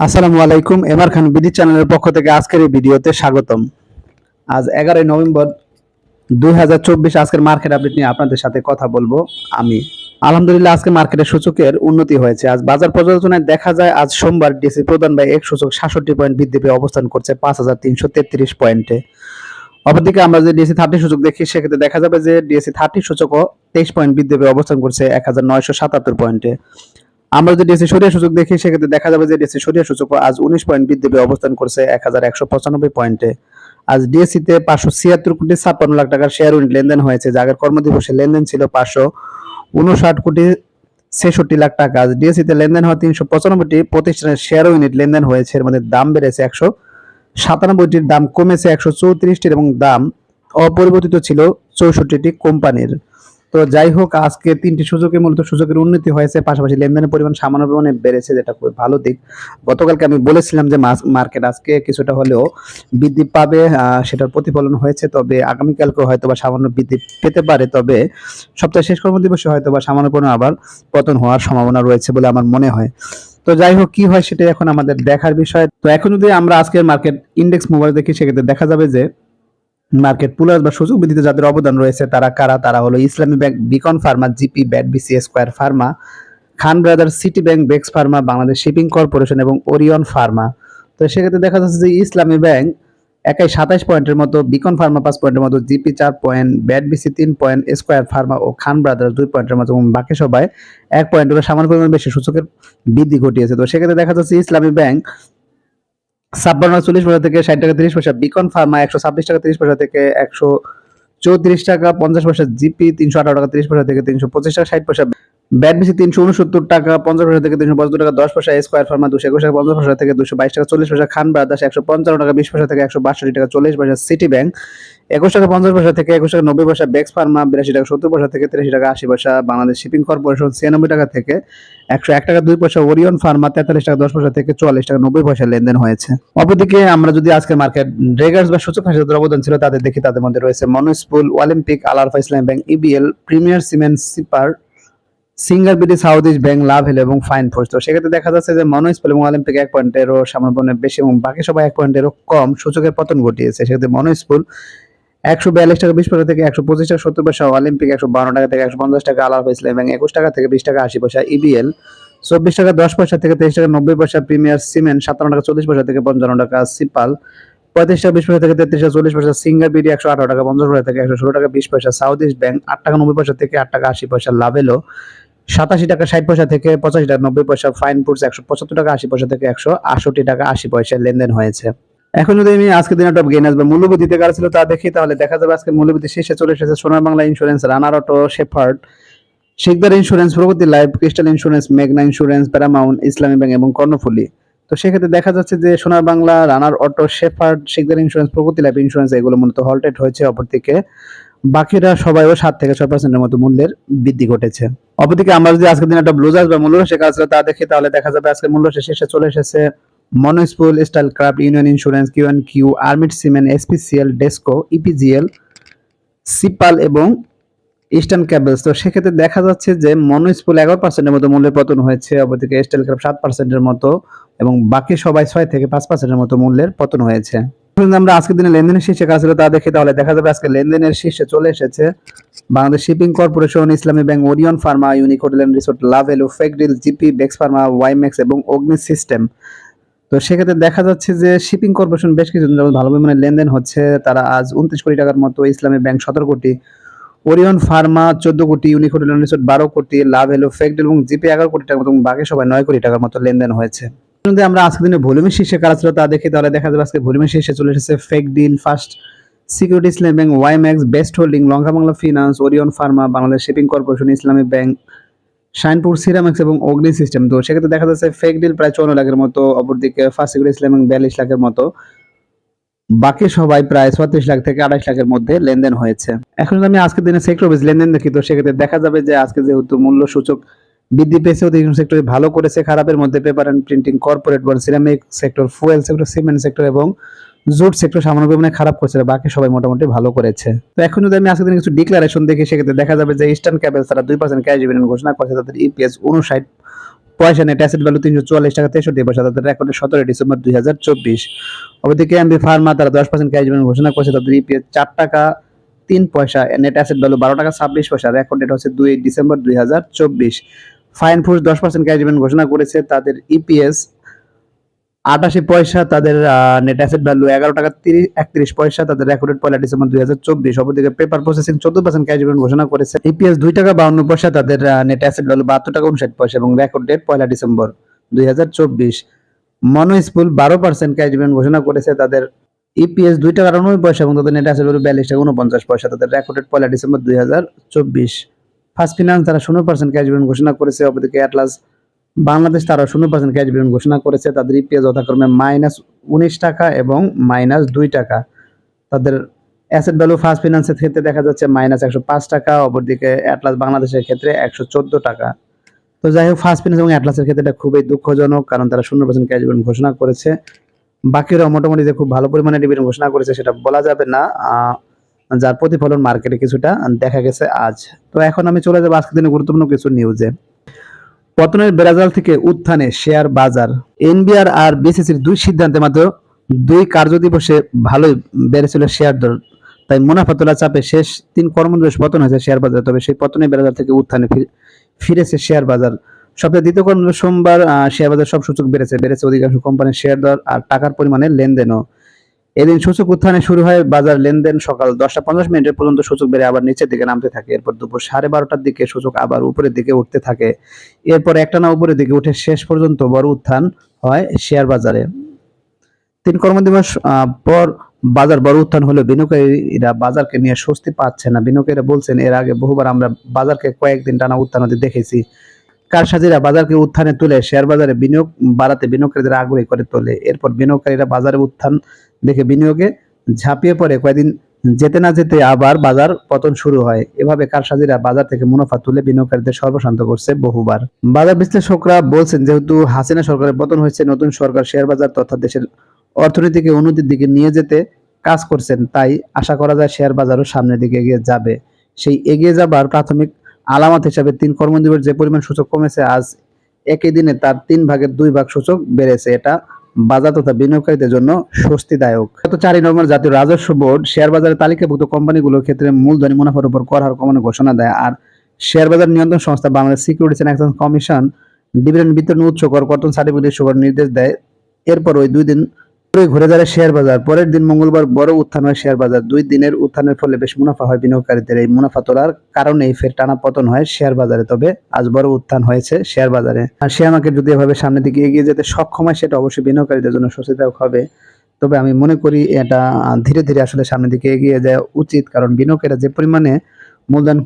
আসসালামু আলাইকুম, এমআর খান বিডি চ্যানেলের পক্ষ থেকে আজকের এই ভিডিওতে স্বাগতম। আজ এগারোই নভেম্বর দুই হাজার চব্বিশ আজকের মার্কেট আপডেট নিয়ে আপনাদের সাথে কথা বলব আমি। আলহামদুলিল্লাহ, আজকে মার্কেটের সূচকের উন্নতি হয়েছে। আজ বাজার পর্যালোচনায় দেখা যায়, আজ সোমবার ডিসি প্রধান বাই এক সূচক সাতষট্টি পয়েন্ট বৃদ্ধি পেয়ে অবস্থান করছে পাঁচ হাজার তিনশো তেত্রিশ পয়েন্টে অপরদিকে আমরা যে ডিএসসি থার্টি সূচক দেখি, সেক্ষেত্রে দেখা যাবে যে ডিএসসি থার্টি সূচকও তেইশ পয়েন্ট বৃদ্ধি পেয়ে অবস্থান করছে এক হাজার নয়শো সাতাত্তর পয়েন্টে আমরা যদি ডিএসসি সরিয়া সূচক দেখি, সেক্ষেত্রে দেখা যাবে যে ডিএসসি সরিয়া সূচক আজ উনিশ পয়েন্ট বৃদ্ধি পেয়ে অবস্থান করছে এক হাজার একশো পঁচানব্বই পয়েন্টে। আজ ডিএসসি তে পাঁচশো ছিয়াত্তর কোটি ছাপ্পান্ন লাখ টাকার শেয়ার ইউনিট লেনদেন হয়েছে যা আগের কর্মদিবসে লেনদেন ছিল পাঁচশো উনষাট কোটি ছেষট্টি লাখ টাকা। আজ ডিএসসি তে লেনদেন হওয়া তিনশো পঁচানব্বইটি প্রতিষ্ঠানের শেয়ার ইউনিট লেনদেন হয়েছে, এর মধ্যে দাম বেড়েছে একশো সাতানব্বইটির দাম কমেছে একশো চৌত্রিশটির এবং দাম অপরিবর্তিত ছিল চৌষট্টিটি কোম্পানির। তো যাই হোক, আজকে তিনটি সুযোগে মূলত সুযোগের উন্নতি হয়েছে, পাশাপাশি লেনদেনের পরিমাণ সামান্য পরিমাণে বেড়েছে, যেটা খুবই ভালো দিক। গতকালকে আমি বলেছিলাম যে মার্কেট আজকে কিছুটা হলেও বৃদ্ধি পাবে সেটার প্রতিফলন হয়েছে, তবে আগামীকালকে হয়তো বা সামান্য বৃদ্ধি পেতে পারে, তবে সপ্তাহের শেষ কর্মদিবসে হয়তো বা সামান্য পরিমাণে আবার পতন হওয়ার সম্ভাবনা রয়েছে বলে আমার মনে হয়। তো যাই হোক, কি হয় সেটা এখন আমাদের দেখার বিষয়। তো এখন যদি আমরা আজকের মার্কেট ইন্ডেক্স মোবাইল দেখি, সেক্ষেত্রে দেখা যাবে যে মার্কেট পুলার বা সুযোগ বৃদ্ধিতে যাদের অবদান রয়েছে, তারা কারা? তারা হলো Islami bank, beacon pharma, GP BAT, BC square pharma, Khan brother city bank, বেক্স pharma, Bangladesh shipping corporation এবং ওরিয়ন ফার্মা। তো সেক্ষেত্রে দেখা যাচ্ছে যে ইসলামী ব্যাংক একাই সাতাইশ পয়েন্টের মতো, বিকন ফার্মা পাঁচ পয়েন্টের মতো, জিপি চার পয়েন্ট, ব্যাট, বিসি তিন পয়েন্ট, স্কোয়ার ফার্মা ও খান ব্রাদার্স দুই পয়েন্টের মতো এবং বাকি সবাই এক পয়েন্ট সামান্য পরিমাণ বেশি সূচকের বৃদ্ধি ঘটিয়েছে। তো সেক্ষেত্রে দেখা যাচ্ছে ইসলামী ব্যাংক ছাপ্পান্ন, চল্লিশ পয়সা থেকে ষাট টাকা, তিরিশ পয়সা বিকন ফার্মা একশো ছাব্বিশ টাকা, তিরিশ পয়সা থেকে একশো চৌত্রিশ টাকা, পঞ্চাশ পয়সা জিপি তিনশো আঠারো টাকা, তিরিশ পয়সা থেকে তিনশো পঁচিশ টাকা, ষাট পয়সা ব্যাট বেশি তিনশো উনসত্তর টাকা, পঞ্চাশ পয়সা থেকে তিনশো পঁচাত্তর টাকা, দশ পয়সা স্কোয়ার ফার্মা দুশো একুশ টাকা, পঞ্চাশ পয়সা থেকে দুশো বাইশ টাকা, চল্লিশ পয়সা খান ব্রাদার্স একশো পঞ্চান্ন টাকা, বিশ পয়সা থেকে একশো বাষট্টি টাকা, চল্লিশ পয়সা সিটি ব্যাংক একুশ টাকা, পঞ্চাশ পয়সা থেকে একুশ টাকা, নব্বই পয়সা বেক্স ফার্মা বিরাশি টাকা, সত্তর পয়সা থেকে তিরাশি টাকা, আশি পয়সা বাংলাদেশ শিপিং কর্পোরেশন ছিয়ানব্বই টাকা থেকে একশো এক টাকা, দুই পয়সা ওরিয়ন ফার্মা তেতাল্লিশ টাকা, দশ পয়সা থেকে চুয়াল্লিশ টাকা, নব্বই পয়সা লেনদেন হয়েছে। অপরদিকে আমরা যদি আজকে মার্কেট ড্রেগার্স বা সূচক হাসিদের অবদান ছিল, তাদের দেখি, তাদের মধ্যে রয়েছে মনোস্পুল অলিম্পিক আলারফা ইসলাম bank EBL premier cement sipper Singer BD south east bank লাভ হেল এবং ফাইন ফোর্স তো সেক্ষেত্রে দেখা যাচ্ছে যে মনোস্পুল এবং অলিম্পিক এক পয়েন্টেরও পরিমাণে বেশি এবং বাকি সবাই এক পয়েন্টেরও কম সূচকের পতন ঘটিয়েছে। সেক্ষেত্রে মনোস্পুল একশো বিয়াল্লিশ টাকা, বিশ পয়সা থেকে একশো পঁচিশ টাকা, সত্তর পয়সা অলিম্পিক একশো বারো টাকা থেকে একশো পঞ্চাশ টাকা আলারফা ইসলাম ব্যাংক একুশ টাকা থেকে বিশ টাকা, আশি পয়সা ইবিএল চব্বিশ টাকা, দশ পয়সা থেকে তেইশ টাকা, নব্বই পয়সা, প্রিমিয়ার সিমেন্ট সাতান্ন টাকা, চল্লিশ পয়সা থেকে পঞ্চান্ন টাকা, সিপাল পঁয়ত্রিশ টাকা, বিশ পয়সা থেকে তেত্রিশ টাকা, চল্লিশ পয়সা, সিঙ্গার বিডি একশো আঠারো টাকা, পঞ্চাশ পয়সা থেকে একশো ষোলো টাকা, বিশ পয়সা, সাউথ ইস্ট ব্যাংক আট টাকা, নব্বই পয়সা থেকে আট টাকা, আশি পয়সা লাভেলো সাতাশি টাকা ষাট পয়সা থেকে পঁচাশি টাকা, নব্বই পয়সা ফাইন ফুডস একশো পঁচাত্তর টাকা, আশি পয়সা থেকে একশো আটষট্টি টাকা, আশি পয়সা লেনদেন হয়েছে। এখন যদি আমি আজকে দিনে টপ গেইনার্স আসবে মূল্যবৃদ্ধিতে কার ছিল তা দেখি, তাহলে দেখা যাবে আজকে মূল্যবৃদ্ধি শেষে চলে এসেছে Sonar Bangla insurance Runner auto Shepherd Sikdar insurance Pragati life Crystal insurance মেঘনা ইন্স্যুরেন্স প্যারামাউন্ট ইসলামী ব্যাংক এবং কর্ণফুলি তো সেক্ষেত্রে দেখা যাচ্ছে যে Sonar Bangla Runner auto Shepherd Sikdar insurance Pragati life insurance এগুলো মূলত হলটেড হয়েছে, অপরদিকে বাকিরা সবাইও সাত থেকে ছয় পার্সেন্টের মতো মূল্যের বৃদ্ধি ঘটেছে। অপরদিকে আমরা যদি আজকের দিনে একটা ব্লুজার্স বা মূল্য শেখা আছে তা দেখি তাহলে দেখা যাবে আজকে মূল্য শেষে চলে এসেছে। Monospool Stylecraft, union insurance Q N Q আর্মিড cement SPCL DESCO EPGL সিপাল এবং ইস্টার্ন ক্যাবেলস তো সেক্ষেত্রে দেখা যাচ্ছে যে মনোস্পুল এগারো পার্সেন্টের মতো মূল্যের পতন হয়েছে, অপরদিকে স্টাইল ক্রাফট সাত পার্সেন্টের মতো এবং বাকি সবাই ছয় থেকে পাঁচ পার্সেন্টের মতো মূল্যের পতন হয়েছে। আমরা আজকের দিনে লেনদেনের শীর্ষে কাজ ছিল তা দেখি তাহলে দেখা যাবে আজকে লেনদেনের শীর্ষে চলে এসেছে Bangladesh shipping corporation, Islami bank, Orion pharma Lovello GP, বেক্স pharma এবং অগ্নি সিস্টেম। তো সেক্ষেত্রে দেখা যাচ্ছে যে শিপিং কর্পোরেশন বেশ কিছু ভালো পরিমাণে লেনদেন হচ্ছে, তারা আজ উনত্রিশ কোটি টাকার মতো ইসলামী ব্যাংক সতেরো কোটি, ওরিয়ন ফার্মা চোদ্দ কোটি ইউনিক রিসোর্ট বারো কোটি লাভ এলো ফেকডিল এবং জিপি এগারো কোটি টাকার মতো বাকি সবাই নয় কোটি টাকার মতো লেনদেন হয়েছে। যদি আমরা আজকের দিনে ভলিউমের শীর্ষে কারা ছিল তা দেখি তাহলে দেখা যাবে আজকে ভলিউমের শীর্ষে চলে এসেছে ফেক ডিল first security Islami bank WiMAX best holding Lanka Bangla finance Orion pharma Bangladesh shipping corporation Islami bank Shinepur ceramics এবং অগ্নি সিস্টেম তো সেক্ষেত্রে দেখা যাচ্ছে ফেক ডিল প্রায় চৌন্ন লাখের মতো, অপরদিকে ফার্স্ট সিকিউরিটি ইসলাম ব্যাংক বিয়াল্লিশ লাখের মতো। বাকি সবাই প্রায় ছত্রিশ লাখ থেকে আড়াইশ লাখের মধ্যে লেনদেন হয়েছে। এখন আমি আজকের দিনে সেক্টর বেস লেনদেন দেখি, তো সেক্ষেত্রে দেখা যাবে যে আজকে যেহেতু মূল্য সূচক বৃদ্ধি পেয়েছে, অধিকাংশ সেক্টরে ভালো করেছে, খারাপের মধ্যে paper and printing corporate ball ceramic sector fuel sector cement sector এবং জুট সেক্টর সামান্য পরিমাণে খারাপ করেছে বাকি সবাই মোটামুটি ভালো করেছে। তো এখন যদি আমি আজকের দিনে কিছু ডিক্লারেশন দেখি, সেক্ষেত্রে দেখা যাবে যে ইস্টার্ন ক্যাবেল তারা দুই পার্সেন্ট ক্যাশ ডিভিডেন্ড ঘোষণা করেছে, তাদের ইপিএস উনষাট পয়সা নেট অ্যাসেট ভ্যালু তিনশো চুয়াল্লিশ টাকা, তেষট্টি পয়সা, তাদের রেকর্ডে সতেরো ডিসেম্বর দুই হাজার চব্বিশ। অপরদিকে এমবি ফার্মা তারা দশ পার্সেন্ট ক্যাশ ডিভিডেন্ড ঘোষণা করেছে, তাদের ইপিএস চার টাকা তিন পয়সা নেট অ্যাসেট ভ্যালু বারো টাকা ছাব্বিশ পয়সা রেকর্ড ডেট হচ্ছে দুই ডিসেম্বর দুই হাজার চব্বিশ। ফাইন ফুডস দশ পার্সেন্ট ক্যাশ ডিভিডেন্ড ঘোষণা করেছে, তাদের ইপিএস আটাশি পয়সা, তাদের নেট অ্যাসেট ভ্যালু এগারো টাকা তিরিশ, একত্রিশ পয়সা, তাদের রেকর্ডেড পয়লা ডিসেম্বর দুই হাজার চব্বিশ। অপরদিকে পেপার প্রসেসিং চোদ্দ পার্সেন্ট ক্যাশ ডিভিডেন্ড ঘোষণা করেছে। ইপিএস দুই টাকা বাউন্ন পয়সা, তাদের নেট অ্যাসেট ভ্যালু বাহাত্তর টাকা উনষাট পয়সা এবং রেকর্ড ডেট পয়লা ডিসেম্বর দুই হাজার চব্বিশ। মনো স্কুল বারো পার্সেন্ট ক্যাশ ডিভিডেন্ড ঘোষণা করেছে, তাদের ইপিএস দুই টাকা আটানব্বই পয়সা এবং তাদের নেট অ্যাসেট ভ্যালু বিয়াল্লিশ টাকা উনপঞ্চাশ পয়সা, তাদের রেকর্ডেড পয়লা ডিসেম্বর দুই হাজার চব্বিশ। ফার্স্ট ফিনান্স তারা শূন্য পার্সেন্ট ক্যাশ ডিভিডেন্ড ঘোষণা করেছে, অপরদিকে অ্যাটলাস বাংলাদেশ তারা শূন্য পার্সেন্ট ক্যাশ ডিভিডেন্ড ঘোষণা করেছে, তাদের ইপিএস যথাক্রমে মাইনাস উনিশ টাকা এবং মাইনাস দুই টাকা। তাদের অ্যাসেট ভ্যালু ফার্স্ট ফিনান্সের ক্ষেত্রে দেখা যাচ্ছে মাইনাস একশো পাঁচ টাকা, অপরদিকে অ্যাটলাস বাংলাদেশের ক্ষেত্রে একশো চোদ্দ টাকা। তো যাই হোক ফার্স্ট ফিনান্স এবং অ্যাটলাসের ক্ষেত্রে এটা খুবই দুঃখজনক, কারণ তারা শূন্য পার্সেন্ট ক্যাশ ডিভিডেন্ড ঘোষণা করেছে। বাকিরা মোটামুটি যে খুব ভালো পরিমাণে ডিভিডেন্ড ঘোষণা করেছে, সেটা বলা যাবে না। যার প্রতিফলন মার্কেটে কিছুটা দেখা গেছে আজ। তো এখন আমি চলে যাব আজকের দিনে গুরুত্বপূর্ণ কিছু নিউজে পতনের বেড়াজাল থেকে উত্থানে শেয়ার বাজার। এনবিআর আর বিসিসির দুই সিদ্ধান্তে মাত্র দুই কার্যদিবসে ভালোই বেড়েছিল শেয়ার দর। তাই মুনাফা তোলা চাপে শেষ তিন কর্মদিবস পতন হয়েছে শেয়ার বাজার। তবে সেই পতনের বেড়াজাল থেকে উত্থানে ফিরেছে শেয়ার বাজার। সপ্তাহে দ্বিতীয় কর্মদিবস সোমবার শেয়ার বাজার সব সূচক বেড়েছে। বেড়েছে অধিকাংশ কোম্পানির শেয়ার দর আর টাকার পরিমাণে লেনদেনও। এদিন সূচক উত্থানে শুরু হয় বাজার লেনদেন সকাল দশটা পঞ্চাশ মিনিটের পর্যন্ত সূচক বেড়ে আবার নিচের দিকে নামতে থাকে। এরপর দুপুর সাড়ে বারোটার দিকে সূচক আবার উপরের দিকে উঠতে থাকে। এরপর একটানা উপরের দিকে উঠে শেষ পর্যন্ত বড় উত্থান হয় শেয়ার বাজারে। তিন কর্মদিবস পর বাজার বড় উত্থান হলে বিনিয়োগকারীরা বাজারকে নিয়ে স্বস্তি পাচ্ছে না। বিনিয়োগকারীরা বলছেন, এর আগে বহুবার আমরা বাজারকে কয়েকদিন টানা উত্থান হতে দেখেছি। কারসাজিরা বাজারকে উত্থানে তুলে শেয়ার বাজারে বিনিয়োগ, বাড়াতে বিনিয়োগকারীদের আগ্রহী করে তোলে। এরপর বিনিয়োগকারীরা বাজারে উত্থান দেখে বিনিয়োগে ঝাঁপিয়ে পড়ে। কয়েকদিন যেতে না যেতে আবার বাজার পতন শুরু হয়। এভাবে কারসাজিরা বাজার থেকে মুনাফা তুলে বিনিয়োগকারীদের সর্বশান্ত করছে বহুবার। বাজার বিশ্লেষকরা বলছেন, যেহেতু হাসিনা সরকারের পতন হয়েছে, নতুন সরকার শেয়ার বাজার তথা দেশের অর্থনীতিকে উন্নতির দিকে নিয়ে যেতে কাজ করছেন, তাই আশা করা যায় শেয়ার বাজারও সামনের দিকে এগিয়ে যাবে। সেই এগিয়ে যাবার প্রাথমিক আলামত হিসাবে তিন কর্মদিবস যে পরিমাণ সূচক কমেছে, আজ একই দিনে তার তিন ভাগের দুই ভাগ সূচক বেড়েছে। এটা বাজার তথা বিনিয়োগকারীদের জন্য স্বস্তিদায়ক। গত চারই নভেম্বর জাতীয় রাজস্ব বোর্ড শেয়ার বাজারে তালিকাভুক্ত কোম্পানিগুলোর ক্ষেত্রে মূলধনী মুনাফার উপর কর হার কমানোর ঘোষণা দেয়, আর শেয়ার বাজার নিয়ন্ত্রণ সংস্থা Bangladesh securities and exchange commission dividend বিতরণ উৎস কর কর্তন সার্টিফিকেট করার নির্দেশ দেয়। এরপর ওই দুই দিন ঘুরে দাঁড়ায় শেয়ার বাজার। পরের দিন মঙ্গলবার বড় উত্থান হয় শেয়ার বাজার। দুই দিনের উত্থানের ফলে বেশ মুনাফা হয় বিনিয়োগকারীদের। এই মুনাফা তোলার কারণেই ফের টানা পতন হয় শেয়ার বাজারে। তবে আজ বড় উত্থান হয়েছে শেয়ার বাজারে। আর শেয়ার মার্কেট যদি এভাবে সামনের দিকে এগিয়ে যেতে সক্ষম হয়, সেটা অবশ্যই বিনিয়োগকারীদের জন্য স্বস্তিদায়ক হবে। তবে আমি মনে করি এটা ধীরে ধীরে আসলে সামনের দিকে এগিয়ে যাওয়া উচিত। কারণ বিনিয়োগকারীরা যে পরিমাণে মূলধন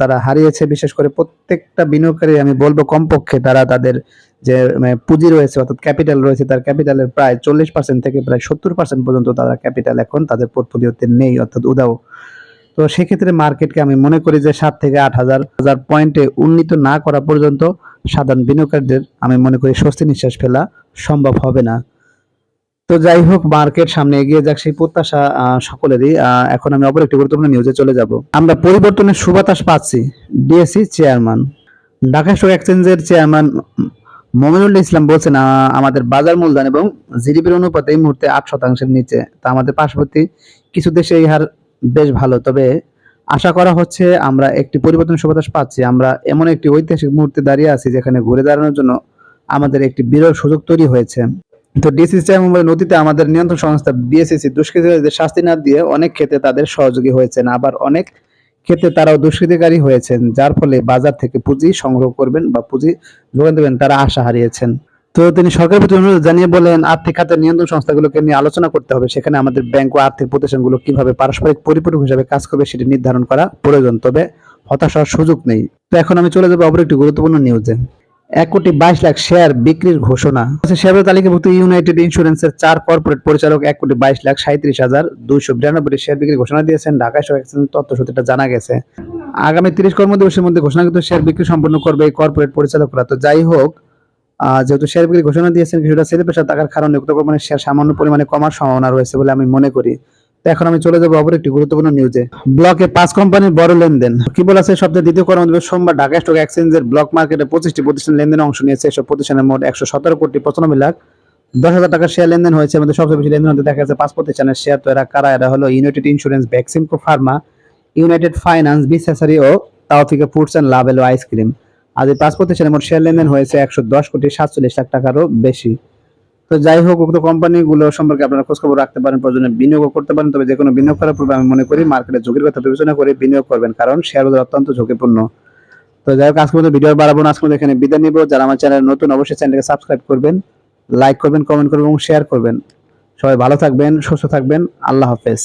তারা হারিয়েছে, বিশেষ করে প্রত্যেকটা বিনিয়োগকারী আমি বলব কমপক্ষে, তারা তাদের যে মানে, পুঁজি রয়েছে অর্থাৎ ক্যাপিটাল রয়েছে তার ক্যাপিটালের প্রায় চল্লিশ পার্সেন্ট থেকে প্রায় সত্তর পার্সেন্ট পর্যন্ত তারা ক্যাপিটাল এখন তাদের পোর্টফোলিওতে নেই অর্থাৎ উদাও তো সেক্ষেত্রে মার্কেটকে আমি মনে করি যে সাত থেকে আট হাজার হাজার পয়েন্টে উন্নীত না করা পর্যন্ত সাধারণ বিনিয়োগকারীদের আমি মনে করি স্বস্তি নিঃশ্বাস ফেলা সম্ভব হবে না। তো যাই হোক মার্কেট সামনে এগিয়ে যাক সেই প্রত্যাশা সকলেরই। এখন আমি অপর একটি গুরুত্বপূর্ণ নিউজে চলে যাব। আমরা পরিবর্তনের সুবাতাস পাচ্ছি ডিএসসি চেয়ারম্যান ঢাকা স্টক এক্সচেঞ্জের চেয়ারম্যান মমিনুল ইসলাম বলছেন আমাদের বাজার মূলধন এবং জিডিপির অনুপাতে এই মুহূর্তে আট শতাংশের নিচে। তা আমাদের পার্শ্ববর্তী কিছু দেশে এই হার বেশ ভালো। তবে আশা করা হচ্ছে আমরা একটি পরিবর্তন সুবাতাস পাচ্ছি। আমরা এমন একটি ঐতিহাসিক মুহূর্তে দাঁড়িয়ে আছি যেখানে ঘুরে দাঁড়ানোর জন্য আমাদের একটি বিরল সুযোগ তৈরি হয়েছে। তো ডিসি চেয়ারম্যান বলে নদীতে আমাদের নিয়ন্ত্রণ সংস্থা বিএসসিসি দুষ্কৃতীদের শাস্তি না দিয়ে অনেক ক্ষেত্রে তাদের সহযোগী হয়েছেন। আবার অনেক ক্ষেত্রে তারাও দুষ্কৃতিকারী হয়েছেন, যার ফলে বাজার থেকে পুঁজি সংগ্রহ করবেন বা পুঁজি যোগান দেবেন, তারা আশা হারিয়েছেন। তো তিনি সরকারের প্রতি অনুরোধ জানিয়ে বলেন, আর্থিক খাতের নিয়ন্ত্রণ সংস্থাগুলোকে নিয়ে আলোচনা করতে হবে। সেখানে আমাদের ব্যাংক ও আর্থিক প্রতিষ্ঠানগুলো কীভাবে পারস্পরিক পরিপূরক হিসাবে কাজ করবে সেটি নির্ধারণ করা প্রয়োজন, তবে হতাশার সুযোগ নেই। তো এখন আমি চলে যাব অপর একটি গুরুত্বপূর্ণ নিউজে এক কোটি বাইশ লাখ শেয়ার বিক্রির ঘোষণা। আচ্ছা, শেয়ার তালিকাভুক্ত ইউনাইটেড ইন্স্যুরেন্সের চার কর্পোরেট পরিচালক এক কোটি বাইশ লাখ সাঁত্রিশ হাজার দুইশো বিরানব্বই শেয়ার বিক্রির ঘোষণা দিয়েছেন। ঢাকা স্টক এক্সচেঞ্জ তথ্য সূত্রে জানা গেছে। আগামী তিরিশ কর্মদিবসের মধ্যে ঘোষণাকৃত শেয়ার বিক্রি সম্পন্ন করবে এই কর্পোরেট পরিচালকরা। তো যাই হোক যেহেতু শেয়ার বিক্রি ঘোষণা দিয়েছেন কিছুটা সেলে পেশা থাকার কারণে উক্ত কোম্পানির শেয়ার সামান্য পরিমাণে কমার সম্ভাবনা রয়েছে বলে আমি মনে করি। এখন আমি চলে যাব অপর একটি গুরুত্বপূর্ণ নিউজে ব্লকে পাঁচ কোম্পানির বড় লেনদেন। কি বলেছে সপ্তাহে দ্বিতীয় কর্মদিবস সোমবার ঢাকা স্টক এক্সচেঞ্জের ব্লক মার্কেটে পঁচিশটি প্রতিষ্ঠান লেনদেনে অংশ নিয়েছে। এসব প্রতিষ্ঠানের মোট একশো সতেরো কোটি পঁচানব্বই লাখ দশ হাজার টাকার শেয়ার লেনদেন হয়েছে। আমাদের সবচেয়ে বেশি লেনদেন হতে দেখা যাচ্ছে পাঁচ প্রতিষ্ঠানের শেয়ার তো এরা কারা? এরা হলো ইউনাইটেড ইন্স্যুরেন্স ভ্যাকসিনকো ফার্মা ইউনাইটেড ফাইন্যান্স বিসেসারি ও Taufika foods and Lovello ice cream আজ এই পাঁচ প্রতিষ্ঠানের মোট শেয়ার লেনদেন হয়েছে একশো দশ কোটি সাতচল্লিশ লাখ টাকারও বেশি। তো যাই হোক, উক্ত কোম্পানিগুলো সম্পর্কে আপনারা খোঁজখবর রাখতে পারেন, প্রয়োজনে বিনিয়োগ করতে পারেন। তবে যে কোনো বিনিয়োগ করার পূর্বে আমি মনে করি মার্কেটে ঝুঁকির কথা বিবেচনা করে বিনিয়োগ করবেন, কারণ শেয়ার বাজার অত্যন্ত ঝুঁকিপূর্ণ। তো যাই হোক আজকে ভিডিও বাড়াবো না আজকে এখানে বিদায় নিব। যারা আমার চ্যানেল নতুন, অবশ্যই চ্যানেলকে সাবস্ক্রাইব করবেন লাইক করবেন কমেন্ট করবেন এবং শেয়ার করবেন। সবাই ভালো থাকবেন, সুস্থ থাকবেন, আল্লাহ হাফেজ।